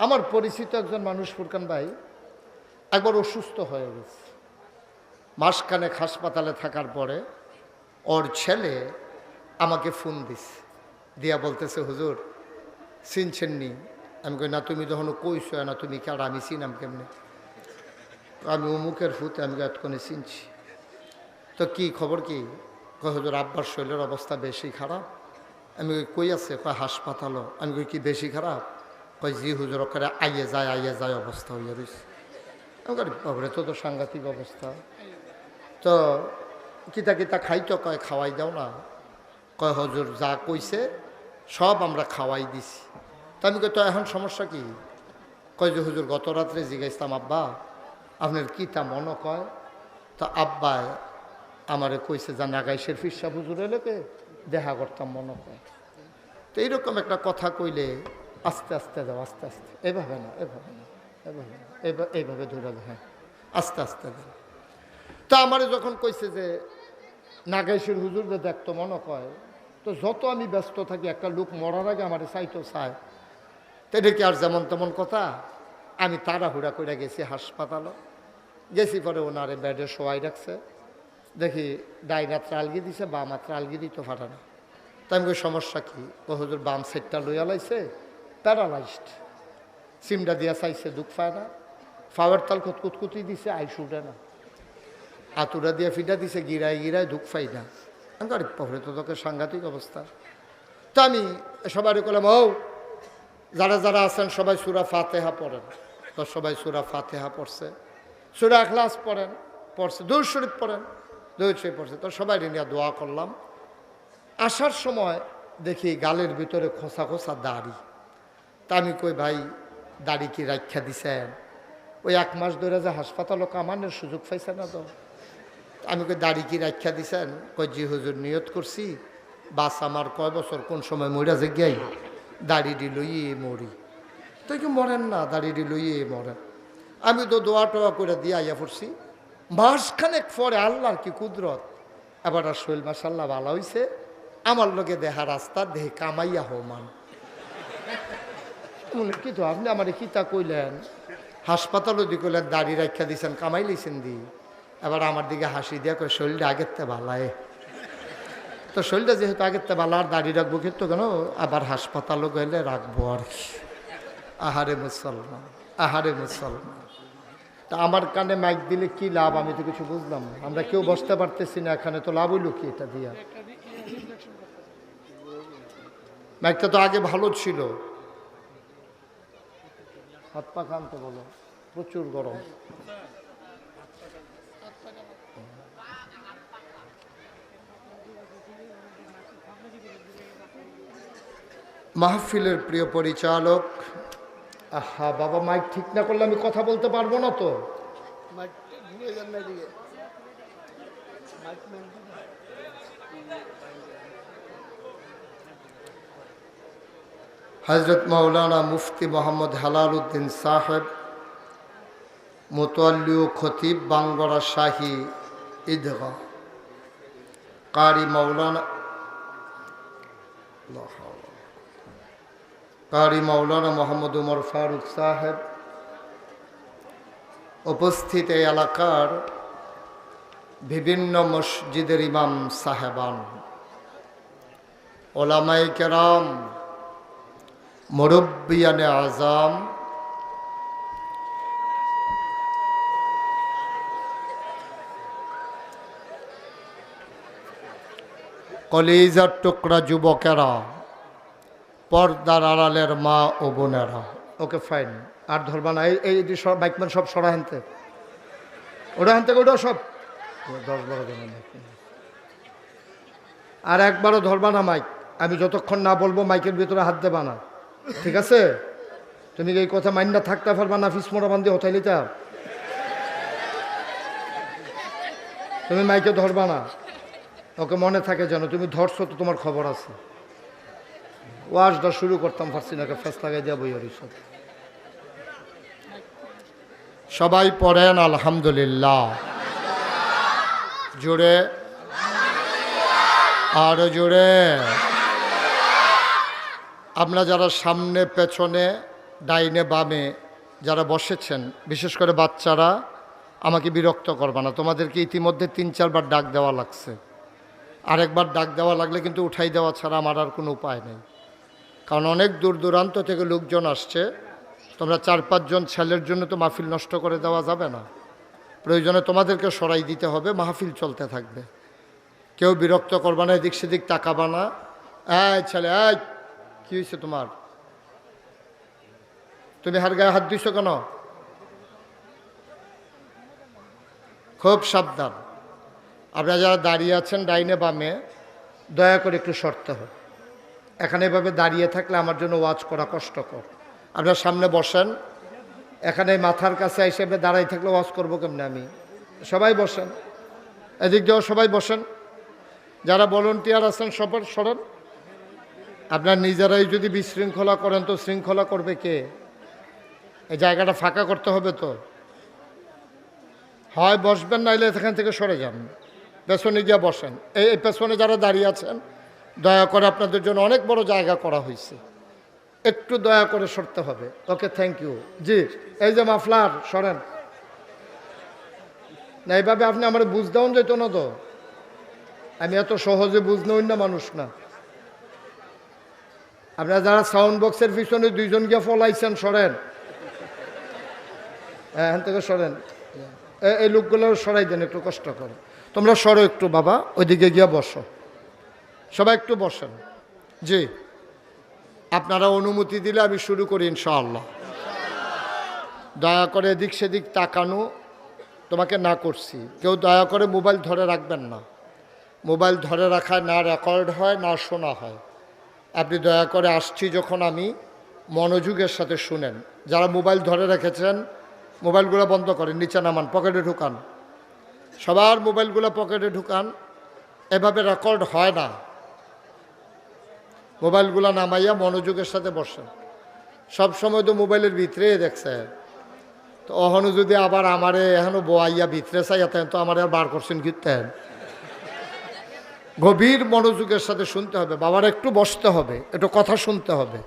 আমার পরিচিত একজন মানুষ ফুরকান ভাই একবার অসুস্থ হয়ে গেছে। মাসখানেক হাসপাতালে থাকার পরে ওর ছেলে আমাকে ফোন দিস দিয়া বলতেছে হুজুর চিনছেন নি? আমি কই না তুমি তখন কইছো না তুমি কি আর আমি চিনাম কেমনে? আমি অমুকের ফুতে আমি এতক্ষণে চিনছি। তো কি খবর কি? হুজুর আব্বার শরীরের অবস্থা বেশি খারাপ? আমি কই, কই আছে? কয় হাসপাতালও। আমি কই কি বেশি খারাপ? কয় জি হুজুর করে আইয়ে যায় আইয়ে যায় অবস্থা হইয়া রয়েছে কই, বাবারে তো তো সাংঘাতিক অবস্থা। তো কিতা কিতা খাইতো কয় খাওয়াই দাও না। কয় হজুর যা কইছে সব আমরা খাওয়াই দিছি। তা আমি কই তো এখন সমস্যা কি? কয় যে হুজুর গত রাত্রে জিজ্ঞাসতাম আব্বা আপনার কি তা মনে কয়? তো আব্বায় আমারে কইছে যে নাগাইশের ফিসা হুজুর এলেকে দেখা করতাম মনে কয়। তো এইরকম একটা কথা কইলে আস্তে আস্তে যাও আস্তে আস্তে। এভাবে না এভাবে না এভাবে না এইভাবে ধরে দাও, হ্যাঁ। আস্তে আস্তে যাও তা আমারে যখন কইছে যে নাগাইশের হুজুর যে দেখতো মনে কয় তো যত আমি ব্যস্ত থাকি একটা লোক মরার আগে আমার চাইতো চায়। তো এটা কি আর যেমন তেমন কথা? আমি তাড়াহুড়া করে গেছি হাসপাতালে। গেছি পরে ওনারে বেডে শোয়াই রাখছে। দেখি ডাইনা ত্রালগি দিছে বাম হাত ত্রালগি দিত ফাটানো তাই আমি সমস্যা কি? ও হুজুর বাম সেটটা লইয়া লাইছে। প্যারালাইজড। সিমটা দিয়া চাইছে দুঃখ পায় না। ফাওয়ার তাল কুতকুতকুতি দিছে আইস উঠে না। আতুরা দিয়ে ফিটা দিছে, গিরায় গিরায় দুঃখ পাই না। আরে পরে তো তোকে সাংঘাতিক অবস্থা। তো আমি সবারই করলাম ও, যারা যারা আছেন সবাই সুরা ফাতেহা পড়েন। তো সবাই সুরা ফাতেহা পড়ছে। সুরা এখলাস পড়েন, পড়ছে দৌড় শরীফ পড়েন দৌড় শরীফ পড়ছে। তো সবাই নিয়ে দোয়া করলাম। আসার সময় দেখি গালের ভিতরে খোসা খোসা দাড়ি। তা আমি কই, ভাই, দাড়ি কি রাখা দিছেন? ওই এক মাস ধরে যে হাসপাতালও কামানোর সুযোগ পাইছে না তো। আমি কই, দাড়ি কি রাখা দিছেন? কই, জি, হুজুর, নিয়ত করছি। বাস আমার কয় বছর, কোন সময় মরা যে গিয়াই দাড়িটি লইয়ে মরি। তো কি মরেন না দাড়িটি লইয়ে মরেন। আমি তো দোয়া টোয়া করে দিয়ে আইয়া পড়ছি। মাসখানেক পরে আল্লাহর কি কুদরত। এবার আর শৈল মাসাল্লাহ ভালো হইছে। আমার লোকে দেহা রাস্তা, দেহে কামাইয়া হমান বলে কি তো, আপনি আমার কি তা কইলেন? হাসপাতালও দি কইলেন, দাড়ি রাখা দিয়েছেন কামাই লিছেন দি। এবার আমার দিকে হাসি দিয়া কই শরীরটা আগের তে ভালায় তো শরীরটা যেহেতু আগের তে ভালো, আর দাড়ি রাখব কিন্তু কেন? আবার হাসপাতালও গেলে রাখব আর কি। আহারে মুসলমান আহারে মুসলমান। তা আমার কানে মাইক দিলে কি লাভ? আমি তো কিছু বুঝলাম আমরা কেউ বসতে পারতেছি না, এখানে তো লাভ হইল কি এটা দিয়া? মাইকটা তো আগে ভালো ছিল। হাত পা খানতে বলো। প্রচুর গরম। মাহফিলের প্রিয় পরিচালক, আহা, বাবা, মাইক ঠিক না করলে আমি কথা বলতে পারব না তো? হজরত মৌলানা মুফতি মোহাম্মদ হেলাল উদ্দিন সাহেব মোতোয়াল্লিউ খতিব বাঙ্গরা শাহী ঈদগাহ কারি মৌলানা কারি মৌলানা মোহাম্মদ উমর ফারুক সাহেব, উপস্থিত এই এলাকার বিভিন্ন মসজিদের ইমাম সাহেবান। ওলামাই কেরাম মুরব্বিয়ানে আজম কলিজার টুকরা যুবকেরা, পর্দার আড়ালের মা ও বোনেরা। ওকে ফাইন আর ধরবা না, এই এই বাইকম্যান সব সরা হানতে। ওটা হানতে ওটা সব? দশ বারো জন আর একবারও ধরবা না, মাইক। আমি যতক্ষণ না বলব, মাইকের ভিতরে হাত দেবা না। ঠিক আছে? তুমি এই কথা মাইন না থাকতে পারবা না ফিস বান্ধি হতাই লিতা তুমি মাইকে ধরবা না। ওকে মনে থাকে যেন তুমি ধরছো তো তোমার খবর আছে। ওয়াজটা শুরু করতাম না ফেস লাগাই দেওয়া বই সব সবাই পড়েন, আলহামদুলিল্লাহ। জোরে আরও জোরে আমরা যারা সামনে, পেছনে, ডাইনে, বামে যারা বসেছেন, বিশেষ করে বাচ্চারা, আমাকে বিরক্ত করবে না। তোমাদেরকে ইতিমধ্যে তিন, চারবার ডাক দেওয়া লাগছে। আরেকবার ডাক দেওয়া লাগলে কিন্তু উঠাই দেওয়া ছাড়া আমার আর কোনো উপায় নেই। কারণ অনেক দূর দূরান্ত থেকে লোকজন আসছে। তোমরা চার পাঁচজন ছেলের জন্য তো মাহফিল নষ্ট করে দেওয়া যাবে না। প্রয়োজনে তোমাদেরকে সরাই দিতে হবে, মাহফিল চলতে থাকবে। কেউ বিরক্ত করবা না, এদিক সেদিক তাকাবা না। এই ছেলে, এই কী হয়েছে তোমার? তুমি হার গায়ে হাত দিছো কেন? খুব সাবধান। আপনারা যারা দাঁড়িয়ে আছেন ডাইনে বামে, দয়া করে একটু সরতে হয় এখানে এভাবে দাঁড়িয়ে থাকলে আমার জন্য ওয়াচ করা কষ্টকর। আপনার সামনে বসেন। এখানে মাথার কাছে হিসেবে দাঁড়াই থাকলে ওয়াচ করব কেমনে আমি? সবাই বসেন। এদিক দিয়েও সবাই বসেন। যারা ভলেন্টিয়ার আছেন সবার সরেন। আপনার নিজেরাই যদি বিশৃঙ্খলা করেন তো শৃঙ্খলা করবে কে? এই জায়গাটা ফাঁকা করতে হবে তো। হয় বসবেন, নাইলে এখান থেকে সরে যান। পেছনে গিয়ে বসেন। এই পেছনে যারা দাঁড়িয়ে আছেন, দয়া করে আপনাদের জন্য অনেক বড় জায়গা করা হয়েছে। একটু দয়া করে সরতে হবে। ওকে থ্যাংক ইউ জি, এই যে মাফলার, সরেন। না, এইভাবে আপনি আমার বুঝতেও যেত না তো। আমি এত সহজে বুঝনই না মানুষ না। আপনারা যারা সাউন্ড বক্সের পিছনে দুইজন গিয়ে ফলাইছেন, সরেন। হ্যাঁ এখান থেকে সরেন। এই লোকগুলো সরাই দেন, একটু কষ্ট করে তোমরা সরো একটু, বাবা, ওইদিকে গিয়ে বসো। সবাই একটু বসেন। জি। আপনারা অনুমতি দিলে আমি শুরু করি, ইনশাআল্লাহ। দয়া করে এদিক সেদিক তাকানো। তোমাকে না করছি। কেউ দয়া করে মোবাইল ধরে রাখবেন না। মোবাইল ধরে রাখায় না রেকর্ড হয়, না শোনা হয়। আপনি দয়া করে আসছি যখন আমি মনোযোগের সাথে শুনেন। যারা মোবাইল ধরে রেখেছেন, মোবাইলগুলো বন্ধ করেন, নিচে নামান, পকেটে ঢুকান। সবার মোবাইলগুলো পকেটে ঢুকান, এভাবে রেকর্ড হয় না। মোবাইলগুলো নামাইয়া মনোযোগের সাথে বসেন। সব সময় তো মোবাইলের ভিতরে দেখছে। তো অহনো যদি আবার আমারে এখনও বোয়াইয়া ভিতরে তেন তো আমার আর বার করছেন কীর্তেন গভীর মনোযোগের সাথে শুনতে হবে। বাবার একটু বসতে হবে, একটু কথা শুনতে হবে।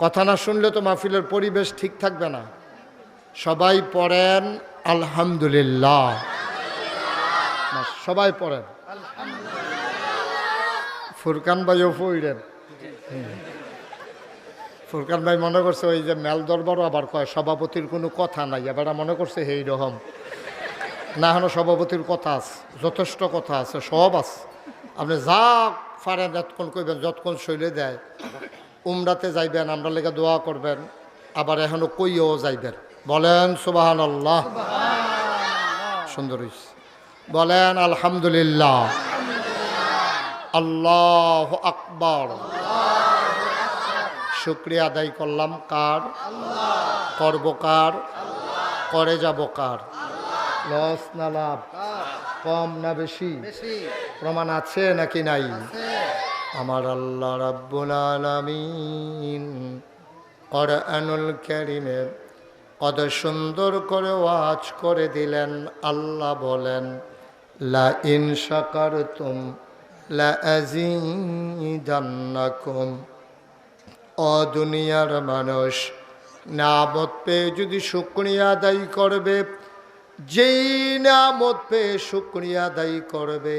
কথা না শুনলে তো মাহফিলের পরিবেশ ঠিক থাকবে না। সবাই পড়েন, আলহামদুলিল্লাহ। সবাই পড়েন। ফুরকান ভাইও পড়েন ফুরকান ভাই মনে করছে ওই যে মেল দরবারও আবার কয়, সভাপতির কোনো কথা নাই। এবার মনে করছে এই রকম না হলো সভাপতির কথা আছে, যথেষ্ট কথা আছে, সব আছে। আপনি যা পারেন, যতক্ষণ করবেন যতক্ষণ শৈলে দেয়। উমরাতে যাইবেন, আমরা লেগে দোয়া করবেন। আবার এখনও কইও যাইবেন। বলেন সুবাহান আল্লাহ সুন্দর। বলেন, আলহামদুলিল্লাহ। আল্লাহ আকবর। শুক্রিয়া আদায় করলাম কার? করব কার? করে যাব কার? লস না লাভ? কম না বেশি? প্রমাণ আছে নাকি নাই? আমার আল্লাহ রাব্বুল আলামিন কোরআনুল কারীমে কত সুন্দর করে ওয়াজ করে দিলেন, আল্লাহ বলেন, লা ইন শাকারতুম লা আযীদান্নাকুম। ও দুনিয়ার মানুষ নামত পেয়ে যদি শুক্রিয়া আদায় করবে, যেই নামত পেয়ে শুক্রিয়া আদায় করবে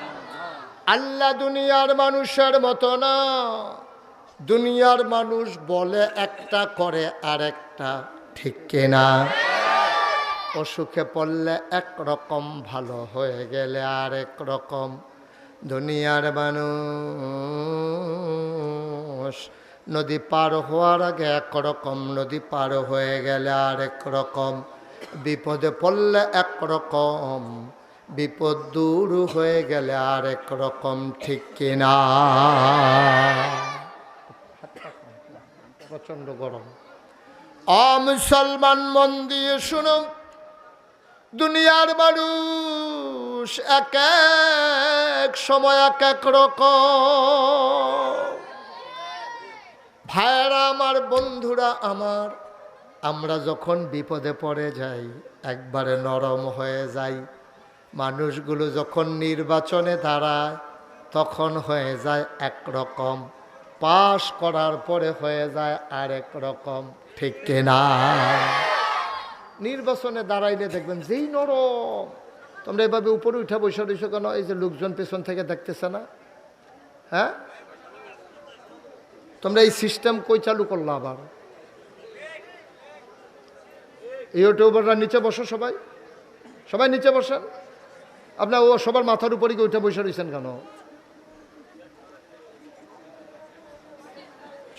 আল্লাহ দুনিয়ার মানুষের মতো না। দুনিয়ার মানুষ বলে একটা করে আর একটা ঠিক কিনা? অসুখে পড়লে একরকম ভালো হয়ে গেলে আর এক রকম। দুনিয়ার মানুষ নদী পার হওয়ার আগে একরকম, নদী পার হয়ে গেলে আর এক রকম। বিপদে পড়লে একরকম। বিপদ দূর হয়ে গেলে আর এক রকম ঠিক কিনা? প্রচণ্ড গরম। অ মুসলমান মন দিয়ে শুনো, দুনিয়ার মানুষ এক এক সময় এক এক রকম। ভাইয়েরা আমার, বন্ধুরা আমার, আমরা যখন বিপদে পড়ে যাই, একবারে নরম হয়ে যাই। মানুষগুলো যখন নির্বাচনে দাঁড়ায়, তখন হয়ে যায় একরকম। পাশ করার পরে হয়ে যায় আরেক রকম। ঠিক কিনা নির্বাচনে দাঁড়াইলে দেখবেন যেই নরম। তোমরা এভাবে উপরে উঠে বসে রয়েছো কেন? এই যে লোকজন পেছন থেকে দেখতেছে না? হ্যাঁ? তোমরা এই সিস্টেম কই চালু করল আবার? ইউটিউবাররা নিচে বসো সবাই। সবাই নিচে বসেন। আপনার ও সবার মাথার উপরে উঠে বসে রয়েছেন কেন?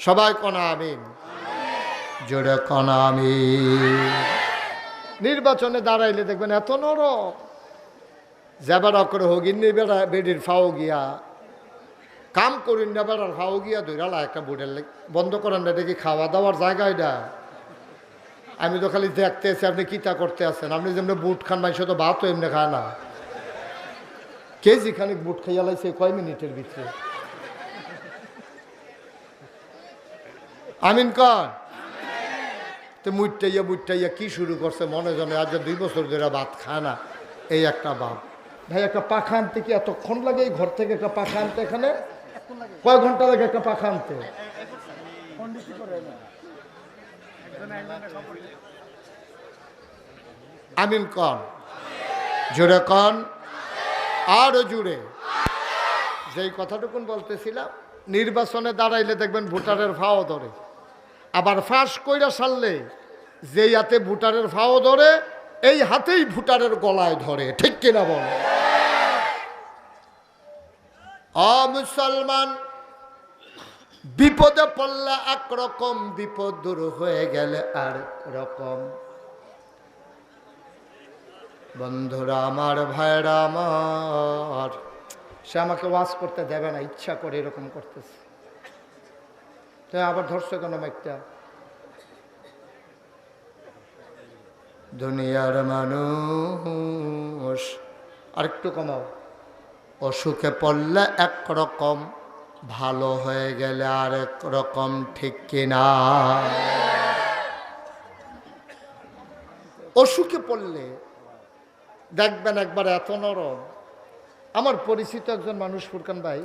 সবাই কনা আমিন। জোরে আমিন। নির্বাচনে দাঁড়াইলে দেখবেন এত নরম। যাবার করে হগিন বেড়া বেডির ফাও গিয়া। কাম করিন না বেড়ার ফাও গিয়া ধৈরালা একটা বুটের বন্ধ করেন না দেখি খাওয়া দাওয়ার জায়গা এটা? আমি তো খালি দেখতে আছি আপনি কিতা করতে আছেন? আপনি যেমনি বুট খান মানুষ তো ভাতও এমনি খায় না। কেজি খানিক বুট খাইয়া লাইছে কয় মিনিটের ভিতরে? আমিন কন তো মুইটাইয়া মুইটাইয়া কি শুরু করছে মনে জনে, আজ দুই বছর ধরে ভাত খায় না, এই একটা বাপ ভাই, একটা পাখা আনতে কি এতক্ষণ লাগে এই ঘর থেকে একটা পাখা আনতে এখানে? কয় ঘণ্টা লাগে একটা পাখা আনতে? আমিন কন জোরে কন। আরও জুড়ে। যেই কথাটুকুন বলতেছিলাম, নির্বাচনে দাঁড়াইলে দেখবেন ভোটারের ফাও ধরে। আবার ফাঁস কইরা সারলে, যেই হাতে ভোটারের ফাও ধরে, এই হাতেই ভোটারের গলায় ধরে। ঠিক কিনা বল? মুসলমান, বিপদে পড়লে একরকম বিপদ দূর হয়ে গেলে আর রকম। বন্ধুরা, আমার ভাইরা আমার। সে আমাকে ওয়াজ করতে দেবে না, ইচ্ছা করে এরকম করতেছে। তো আবার ধরছো কেন মাইকটা? দুনিয়ার মানুষ, আরেকটু কমাও। অসুখে পড়লে একরকম ভালো হয়ে গেলে আরেক রকম, ঠিক কিনা? অসুখে পড়লে দেখবেন একবার এত নরম। আমার পরিচিত একজন মানুষ, ফুরকান ভাই,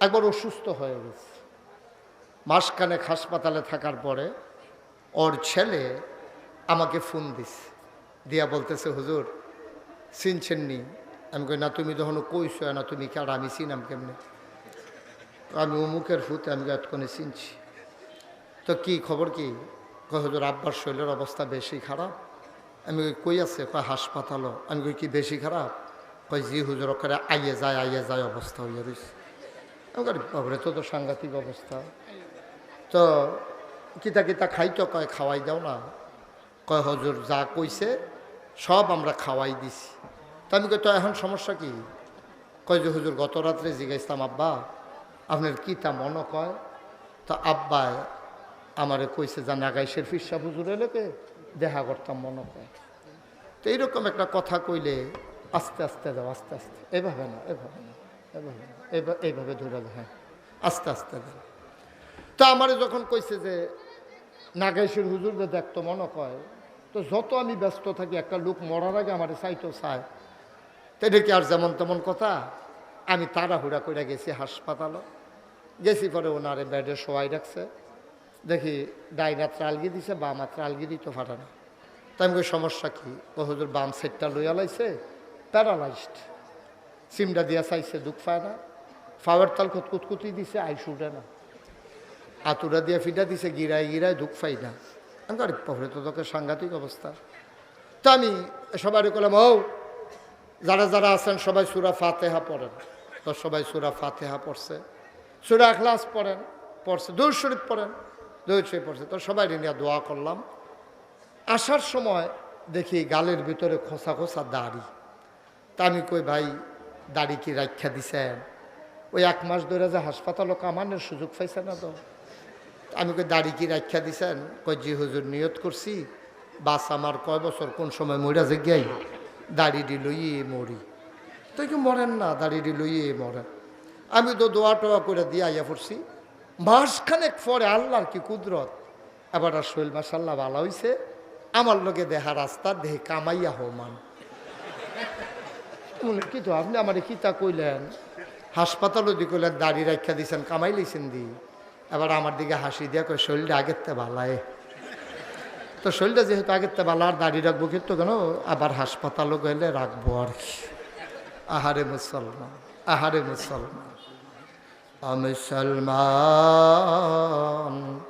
একবার অসুস্থ হয়ে গেছে। মাসখানেক হাসপাতালে থাকার পরে ওর ছেলে আমাকে ফোন দিস দিয়া বলতেছে, হুজুর, চিনছেন নি? আমি কই, না, তুমি তখন কইছো, না, তুমি কি আর আমি চিনাম কেমনে? আমি অমুকের ফুতে, আমি এতক্ষণে চিনছি। তো কি খবর কি? হুজুর, আব্বার শরীরের অবস্থা বেশি খারাপ। আমি কই আছে? কয়, হাসপাতালও। আমি কই, কি বেশি খারাপ? কয়, জি, হুজুর। করে আইয়ে যায় আইয়ে যায় অবস্থা হয়ে রয়েছে আমি বাবরে তো তো সাংঘাতিক অবস্থা। তো কিতা কিতা খাইতো, কয়, খাওয়াই দাও না। কয়, হজুর, যা কইছে, সব আমরা খাওয়াই দিছি। তো আমি কই, তো এখন সমস্যা কি? কয়, যে হুজুর, গত রাত্রে জিজ্ঞাসতাম, আব্বা, আপনার কি তা মনে কয়? তো আব্বায় আমারে কইছে যা নাগাইশের ফিরসা হুজুর এলেকে দেখা করতাম মনে কয় তো এইরকম একটা কথা কইলে আস্তে আস্তে দাও, আস্তে আস্তে। এভাবে না এভাবে না এভাবে না এইভাবে ধরে দাও হ্যাঁ আস্তে আস্তে দাও। তো আমারে যখন কইছে যে নাগাইশের হুজুর যে দেখতো মনে কয় তো যত আমি ব্যস্ত থাকি, একটা লোক মরার আগে আমার চাইতো চায়। তো এটা কি আর যেমন তেমন কথা? আমি তাড়াহুড়া করে গেছি হাসপাতালে। গেছি পরে ওনারে বেডে শোয়াই রাখছে। দেখি ডাইনা ত্রালগি দিছে বাম হাত ত্রালগি দিত ফাটানো। তাই আমি সমস্যা কি? ও হুজুর বাম সেটটা লইয়া লাইছে, প্যারালাইজড। সিমটা দিয়া চাইছে, দুঃখ পায় না। ফাওয়ার তাল কুতকুতকুতি দিছে, আইস উঠে না। আতুরা দিয়া ফিটা দিছে, গিরায় গিরায় দুঃখ পাই না। আমি আরে পরে তো তোকে সাংঘাতিক অবস্থা। তো আমি সবাই করলাম ও, যারা যারা আছেন, সবাই সুরা ফাতেহা পড়েন। তো সবাই সুরা ফাতেহা পড়ছে। সুরা ক্লাস পড়েন, পড়ছে দৌড় শরীফ পড়েন। দৌড় শরীফ পড়ছে তো সবাই নিয়ে দোয়া করলাম। আসার সময় দেখি গালের ভিতরে খোসা খোসা দাড়ি। তা আমি কই, ভাই, দাড়ি কি রাখা দিছেন? ওই এক মাস ধরে যে হাসপাতালও কামানোর সুযোগ পাইছে না তো। আমি কই, দাড়ি কি রাখা দিছেন? কই, জি, হুজুর, নিয়ত করছি। বাস আমার কয় বছর, কোন সময় মরিয়া যে গিয়াই দাড়ি দি লইয়ে মরি। তো কি মরেন না দাড়ি দি লইয়ে মরেন। আমি তো দোয়া টোয়া করে দিয়ে আইয়া পড়ছি। মাসখানেক পরে আল্লাহর কি কুদরত? এবার শৈল মাসাল্লাহ ভালো হইছে। আমার লোকে দেহা রাস্তা, দেহে কামাইয়া হমান মনে কি তো, আপনি আমার কিতা কইলেন? হাসপাতালও দি কইলেন, দাড়ি রাখা দিছেন, কামাই লইছেন দি। এবার আমার দিকে হাসি দিয়া কই শরীরটা আগের তে ভালায় তো শরীরটা যেহেতু আগের তে ভালো, আর দাড়ি রাখব কিন্তু কেন? আবার হাসপাতালও গেলে রাখব আর কি। আহারে মুসলমান আহারে মুসলমান। মুসলমান।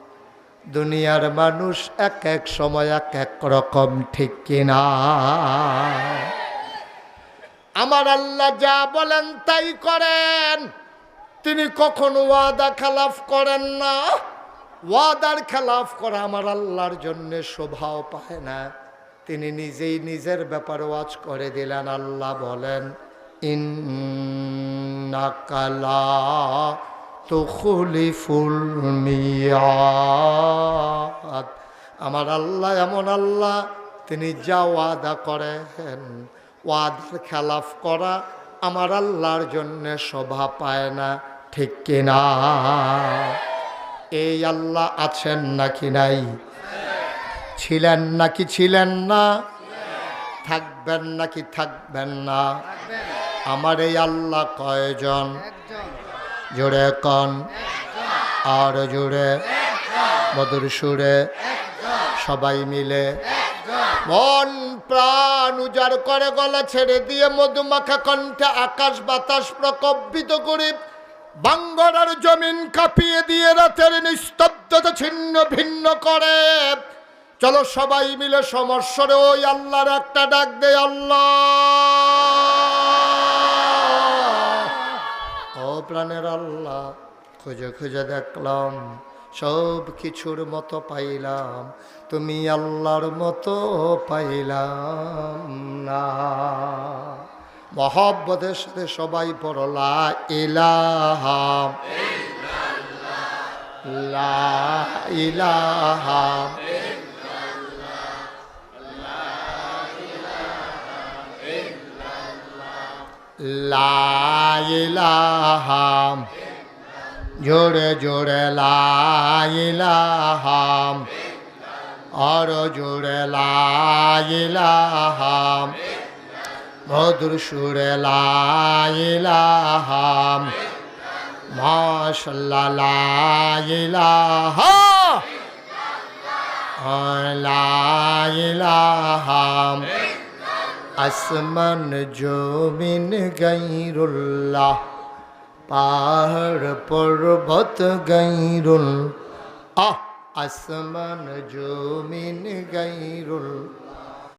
দুনিয়ার মানুষ এক এক সময় এক এক রকম, ঠিক কিনা? আমার আল্লাহ যা বলেন তাই করেন। তিনি কখনো ওয়াদা খেলাফ করেন না। ওয়াদার খেলাফ করা আমার আল্লাহর জন্য শোভাও পায় না। তিনি নিজেই নিজের ব্যাপারে ওয়াজ করে দিলেন, আল্লাহ বলেন ইন্নাকালা তুখলিফুল মিয়াদ। আমার আল্লাহ এমন আল্লাহ, তিনি যা ওয়াদা করেন, ওয়াদার খেলাফ করা আমার আল্লাহর জন্যে শোভা পায় না, ঠিক কিনা? এই আল্লাহ আছেন নাকি নাই? ছিলেন নাকি ছিলেন না? থাকবেন নাকি থাকবেন না? আমার এই আল্লাহ কয়জন? জোরে কন। আর জোরে। মধুর সুরে। সবাই মিলে। মন প্রাণ উজাড় করে গলা ছেড়ে দিয়ে মধুমাখা কণ্ঠে আকাশ বাতাস প্রকম্পিত করে বাঙ্গরার জমিন কাঁপিয়ে দিয়ে রাতের নিস্তব্ধতা ছিন্ন ভিন্ন করে। চলো সবাই মিলে সমস্যরে ওই আল্লাহর একটা ডাক দে আল্লাহ ও প্রাণের আল্লাহ। খুঁজে খুঁজে দেখলাম, সব কিছুর মতো পাইলাম। তুমি আল্লাহর মতো পাইলাম না। মহব্বতের সাথে সবাই পড়লা ইলাহা লা ইলাহা লা ইলাহা জোরে জোরে লাইলাহাম আর জোরে লাইলাহাম মধুর সুরে লাইলাহাম মাশাল্লাহ লাইলাহা লাইলাহাম আসমান জমিন গাইরুল্লাহ পাহাড় পর্বত গাইরুল। আহ আসমান জমিন গাইরুল।